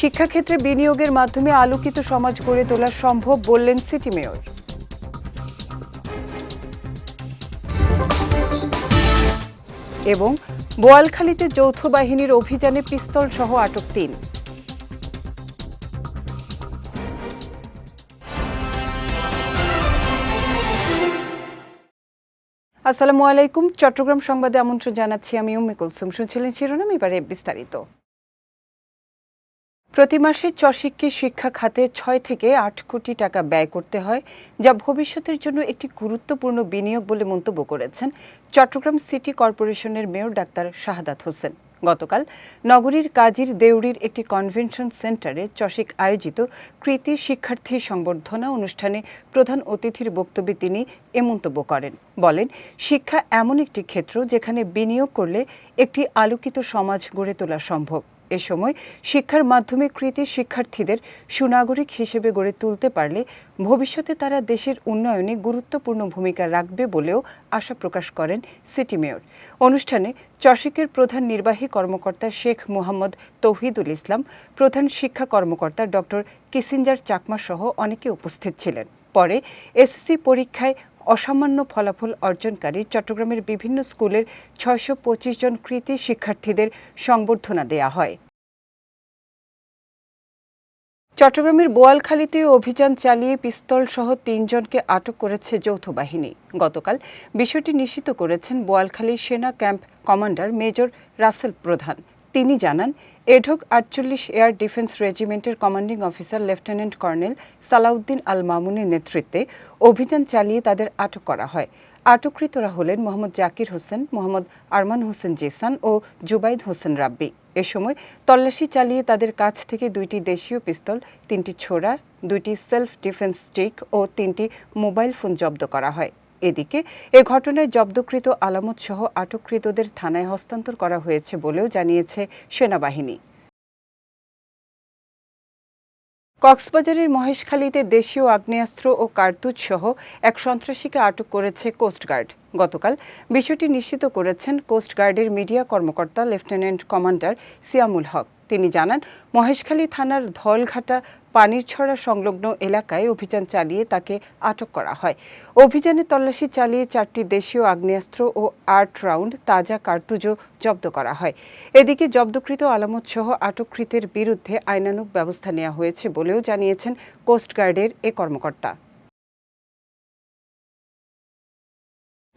শিক্ষাক্ষেত্রে বিনিয়োগের মাধ্যমে আলোকিত সমাজ গড়ে তোলা সম্ভব বললেন সিটি মেয়র। এবং বোয়ালখালীতে যৌথ বাহিনীর অভিযানে পিস্তল সহ আটক তিন। আসসালামু আলাইকুম। চট্টগ্রাম সংবাদে আমন্ত্রণ জানাচ্ছি আমি উম্মে কুলসুম। শুনছিলেন শিরোনাম, এবারে বিস্তারিত। প্রতি মাসে চশিক্ষী শিক্ষা খাতে ছয় থেকে আট কোটি টাকা ব্যয় করতে হয়, যা ভবিষ্যতের জন্য একটি গুরুত্বপূর্ণ বিনিয়োগ বলে মন্তব্য করেছেন চট্টগ্রাম সিটি কর্পোরেশনের মেয়র ডাক্তার শাহাদাত হোসেন। গতকাল নগরীর কাজীর দেউড়ির একটি কনভেনশন সেন্টারে চশিক আয়োজিত কৃতি শিক্ষার্থী সংবর্ধনা অনুষ্ঠানে প্রধান অতিথির বক্তব্যে তিনি এ মন্তব্য করেন। বলেন, শিক্ষা এমন একটি ক্ষেত্র যেখানে বিনিয়োগ করলে একটি আলোকিত সমাজ গড়ে তোলা সম্ভব। এ সময় শিক্ষার মাধ্যমে কৃতি শিক্ষার্থীদের সুনাগরিক হিসেবে গড়ে তুলতে পারলে ভবিষ্যতে তারা দেশের উন্নয়নে গুরুত্বপূর্ণ ভূমিকা রাখবে বলেও আশা প্রকাশ করেন সিটি মেয়র। অনুষ্ঠানে চশিকের প্রধান নির্বাহী কর্মকর্তা শেখ মোহাম্মদ তৌহিদুল ইসলাম, প্রধান শিক্ষা কর্মকর্তা ডক্টর কিসিঞ্জার চাকমা সহ অনেকে উপস্থিত ছিলেন। পরে এসএসসি পরীক্ষায় অসামান্য ফলাফল অর্জনকারী চট্টগ্রামের বিভিন্ন স্কুলের ছয়শো পঁচিশ জন কৃতি শিক্ষার্থীদের সংবর্ধনা দেয়া হয়। চট্টগ্রামের বোয়ালখালীতে অভিযান চালিয়ে পিস্তল সহ তিনজনকে আটক করেছে যৌথ বাহিনী। গতকাল বিষয়টি নিশ্চিত করেছেন বোয়ালখালী সেনা ক্যাম্প কমান্ডার মেজর রাসেল প্রধান। তিনি জানান, এঢক আটচল্লিশ air defence রেজিমেন্টের commanding officer lieutenant colonel Salauddin Al মামুনের নেতৃত্বে অভিযান চালিয়ে তাদের আটক করা হয়। আটককৃতরা হলেন মোহাম্মদ জাকির হোসেন, মোহাম্মদ আরমান হোসেন জেসান ও জুবাইদ হোসেন রাব্বি। এ সময় তল্লাশি চালিয়ে তাদের কাছ থেকে দুইটি দেশীয় পিস্তল, তিনটি ছোড়া, দুইটি সেলফ ডিফেন্স স্টিক ও তিনটি মোবাইল ফোন জব্দ করা হয়। এদিকে, এ ঘটনায় জব্দকৃত আলামত সহ আটককৃতদের থানায় হস্তান্তর করা হয়েছে বলেও জানিয়েছে সেনাবাহিনী। কক্সবাজারের মহেশখালীতে দেশীয় আগ্নেয়াস্ত্র ও কার্তুজ সহ এক সন্ত্রাসীকে আটক করেছে কোস্টগার্ড গতকাল বিষয়টি নিশ্চিত করেছেন কোস্টগার্ডের মিডিয়া কর্মকর্তা লেফটেন্যান্ট কমান্ডার সিয়ামুল হক। তিনি জানান, মহেশখালী থানার ধলঘাটা পানির ছড়া সংলগ্ন এলাকায় অভিযান চালিয়ে তাকে আটক করা হয়। অভিযানে তল্লাশি চালিয়ে চারটি দেশীয় আগ্নেয়াস্ত্র ও আট রাউন্ড তাজা কার্তুজও জব্দ করা হয়। এদিকে জব্দকৃত আলামত সহ আটককৃতের বিরুদ্ধে আইনানুক ব্যবস্থা নেওয়া হয়েছে বলেও জানিয়েছেন কোস্টগার্ডের এ কর্মকর্তা।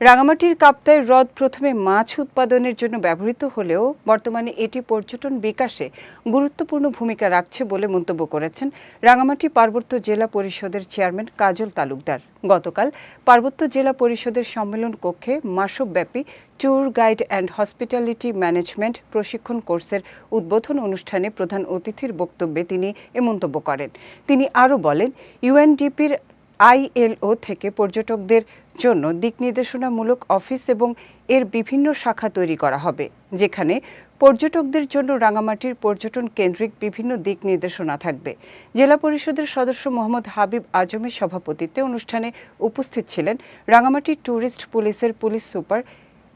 রাঙামাটির কাপ্তায় হ্রদ প্রথমে মাছ উৎপাদনের জন্য ব্যবহৃত হলেও বর্তমানে এটি পর্যটন বিকাশে গুরুত্বপূর্ণ ভূমিকা রাখছে বলে মন্তব্য করেছেন রাঙামাটি পার্বত্য জেলা পরিষদের চেয়ারম্যান কাজল তালুকদার। গতকাল পার্বত্য জেলা পরিষদের সম্মেলন কক্ষে মাসব্যাপী tour guide and hospitality management প্রশিক্ষণ কোর্সের উদ্বোধন অনুষ্ঠানে প্রধান অতিথির বক্তব্যে তিনি এ মন্তব্য করেন। তিনি আরও বলেন, ইউএনডিপির আইএলও থেকে পর্যটকদের জন্য দিক নির্দেশনামূলক অফিস এবং এর বিভিন্ন শাখা তৈরি করা হবে, যেখানে পর্যটকদের জন্য রাঙামাটির পর্যটন কেন্দ্রিক বিভিন্ন দিক নির্দেশনা থাকবে। জেলা পরিষদের সদস্য মোহাম্মদ হাবিব আজমের সভাপতিত্বে অনুষ্ঠানে উপস্থিত ছিলেন রাঙামাটি ট্যুরিস্ট পুলিশের পুলিশ সুপার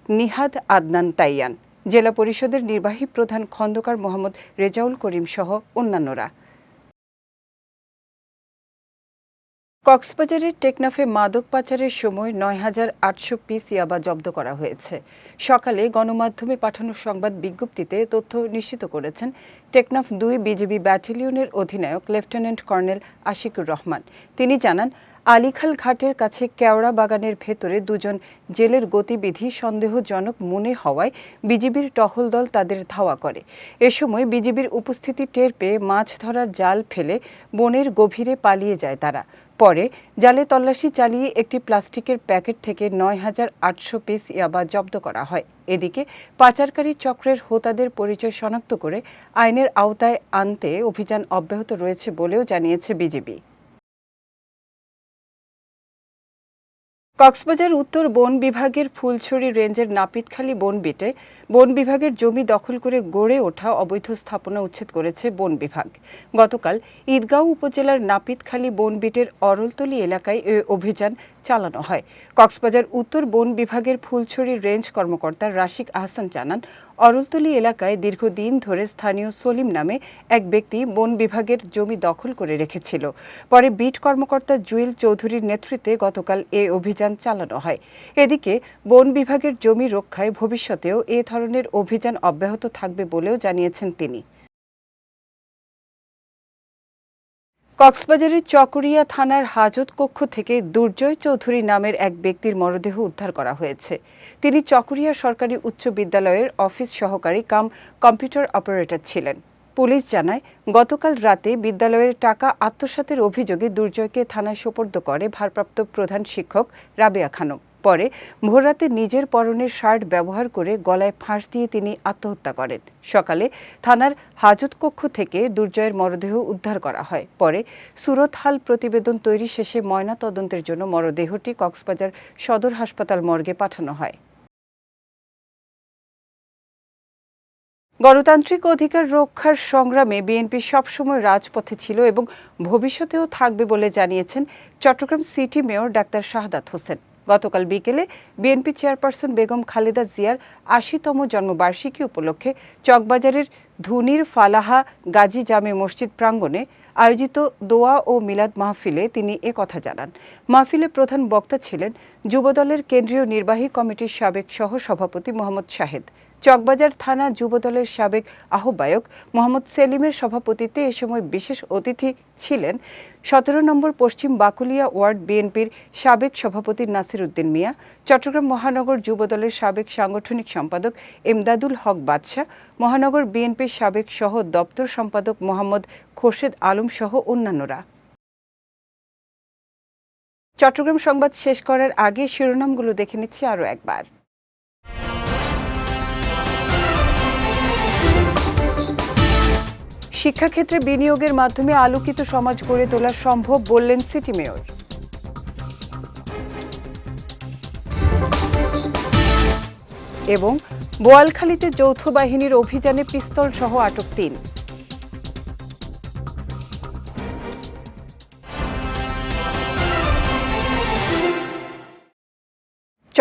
নিহাদ আদনান তাইয়ান, জেলা পরিষদের নির্বাহী প্রধান খন্দকার মোহাম্মদ রেজাউল করিম সহ অন্যান্যরা। কক্সবাজারের টেকনাফে মাদক পাচারের সময় নয় হাজার আটশো পিস ইয়াবা জব্দ করা হয়েছে। সকালে গণমাধ্যমে পাঠানো সংবাদ বিজ্ঞপ্তিতে তথ্য নিশ্চিত করেছেন টেকনাফ দুই বিজিবি ব্যাটালিয়নের অধিনায়ক লেফটেন্যান্ট কর্নেল আশিকুর রহমান। তিনি জানান, আলিখাল ঘাটের কাছে কেওড়া বাগানের ভেতরে দুজন জেলের গতিবিধি সন্দেহজনক মনে হওয়ায় বিজিবির টহল দল তাদের ধাওয়া করে। এ সময় বিজিবির উপস্থিতি টের পেয়ে মাছ ধরার জাল ফেলে বনের গভীরে পালিয়ে যায় তারা। পরে জালে তল্লাশি চালিয়ে একটি প্লাস্টিকের প্যাকেট থেকে নয় হাজার আটশো পিস ইয়াবা জব্দ করা হয়। এদিকে পাচারকারী চক্রের হোতাদের পরিচয় শনাক্ত করে আইনের আওতায় আনতে অভিযান অব্যাহত রয়েছে বলেও জানিয়েছে বিজিবি। কক্সবাজার উত্তর বন বিভাগের ফুলছড়ি রেঞ্জের নাপিতখালী বন বিটে বন বিভাগের জমি দখল করে গড়ে ওঠা অবৈধ স্থাপনা উচ্ছেদ করেছে বন বিভাগ। গতকাল ঈদগাঁও উপজেলার নাপিতখালী বন বিটের অরলতলি এলাকায় এ অভিযান চালানো হয়। কক্সবাজার উত্তর বন বিভাগের ফুলছড়ি রেঞ্জ কর্মকর্তা রাশিক আহসান জানান, অরলতলি এলাকায় দীর্ঘদিন ধরে স্থানীয় সলিম নামে এক ব্যক্তি বন বিভাগের জমি দখল করে রেখেছিল। পরে বিট কর্মকর্তা জুয়েল চৌধুরীর নেতৃত্বে গতকাল এ অভিযান চালানো হয়। এদিকে বন বিভাগের জমি রক্ষায় ভবিষ্যতেও এ ধরনের অভিযান অব্যাহত থাকবে বলেও জানিয়েছেন তিনি। কক্সবাজারের চকরিয়া থানার হাজত কক্ষ থেকে দুর্জয় চৌধুরী নামের এক ব্যক্তির মরদেহ উদ্ধার করা হয়েছে। তিনি চকরিয়া সরকারি উচ্চ বিদ্যালয়ের অফিস সহকারী কাম কম্পিউটার অপারেটর ছিলেন। পুলিশ জানায়, গতকাল রাতে বিদ্যালয়ের টাকা আত্মসাতের অভিযোগে দুর্জয়কে থানায় সোপর্দ করে ভারপ্রাপ্ত প্রধান শিক্ষক রাবেয়া খানম। পরে ভোররাতে নিজের পরনের শার্ট ব্যবহার করে গলায় ফাঁস দিয়ে তিনি আত্মহত্যা করেন। সকালে থানার হাজত কক্ষ থেকে দুর্জয়ের মরদেহ উদ্ধার করা হয়। পরে সুরতহাল প্রতিবেদন তৈরি শেষে ময়না তদন্তের জন্য মরদেহটি কক্সবাজার সদর হাসপাতাল মর্গে পাঠানো হয়। গণতান্ত্রিক অধিকার রক্ষার সংগ্রামে বিএনপি সবসময় রাজপথে ছিল এবং ভবিষ্যতেও থাকবে বলে জানিয়েছেন Chattogram city mayor doctor Shahadat Hossain. গতকাল বিকেলে বিএনপি চেয়ারপারসন বেগম খালেদা জিয়ার আশিতম জন্মবার্ষিকী উপলক্ষে চকবাজারের ধুনির ফালাহা গাজী জামে মসজিদ প্রাঙ্গণে আয়োজিত দোয়া ও মিলাদ মাহফিলে তিনি এ কথা জানান। মাহফিলে প্রধান বক্তা ছিলেন যুবদলের কেন্দ্রীয় নির্বাহী কমিটির সাবেক সহ সভাপতি মোহাম্মদ শাহেদ। চকবাজার থানা যুবদলের সাবেক আহ্বায়ক মোহাম্মদ সেলিমের সভাপতিত্বে এ সময় বিশেষ অতিথি ছিলেন সতেরো নম্বর পশ্চিম বাকুলিয়া ওয়ার্ড বিএনপির সাবেক সভাপতি নাসির উদ্দিন মিয়া, চট্টগ্রাম মহানগর যুবদলের সাবেক সাংগঠনিক সম্পাদক এমদাদুল হক বাদশাহ, মহানগর বিএনপির সাবেক সহ দপ্তর সম্পাদক মোহাম্মদ খোরশেদ আলম সহ অন্যান্যরা। চট্টগ্রাম সংবাদ শেষ করার আগে শিরোনামগুলো দেখে নিচ্ছি আরও একবার। শিক্ষাক্ষেত্রে বিনিয়োগের মাধ্যমে আলোকিত সমাজ গড়ে তোলা সম্ভব বললেন সিটি মেয়র। এবং বোয়ালখালীতে যৌথ বাহিনীর অভিযানে পিস্তল সহ আটক তিন।